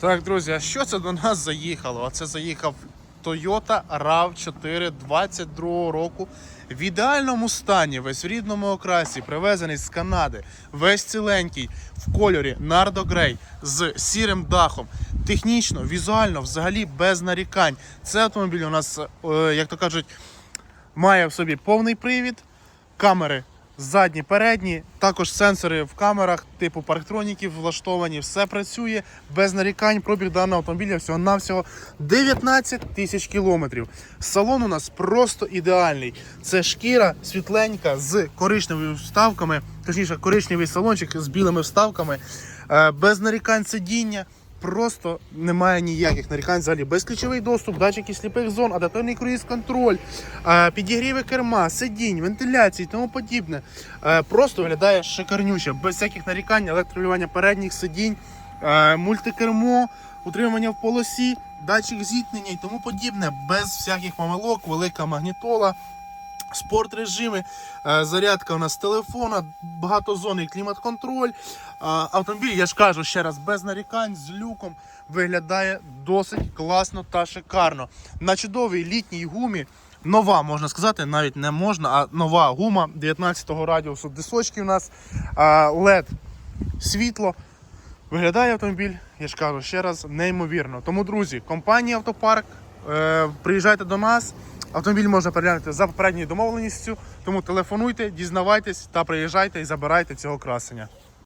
Так, друзі, а що це до нас заїхало? А це заїхав Toyota RAV4 22 року. В ідеальному стані, весь в рідному окрасі, привезений з Канади, весь ціленький, в кольорі Nardo Grey з сірим дахом. Технічно, візуально, взагалі без нарікань. Це автомобіль у нас, е, як то кажуть, має в собі повний привід, камери задні, передні, також сенсори в камерах, типу парктроніків влаштовані, все працює без нарікань. Пробіг даного автомобіля всього навсього 19 тисяч кілометрів. Салон у нас просто ідеальний. Це шкіра світленька з коричневими вставками, точніше, коричневий салончик з білими вставками, е, без нарікань сидіння. Просто немає ніяких нарікань взагалі. Безключовий доступ, датчики сліпих зон, адаптивний круїз-контроль, е, підігріви керма, сидінь, вентиляції і тому подібне. Е, Просто виглядає шикарнюче, без всяких нарікань, електролювання передніх сидінь, е, мультикермо, утримання в полосі, датчик зіткнення і тому подібне, без всяких помилок, велика магнітола. Спорт режими, е, зарядка у нас з телефона, багатозонний клімат-контроль. Е, Автомобіль, я ж кажу ще раз, без нарікань, з люком виглядає досить класно та шикарно. На чудовій літній гумі. Нова, можна сказати, навіть не можна, а нова гума 19-го радіусу дисочки у нас. LED світло. Виглядає автомобіль, я ж кажу ще раз, неймовірно. Тому, друзі, компанія Автопарк, е, приїжджайте до нас. Автомобіль можна переглянути за попередньою домовленістю. Тому телефонуйте, дізнавайтесь та приїжджайте і забирайте цього красення.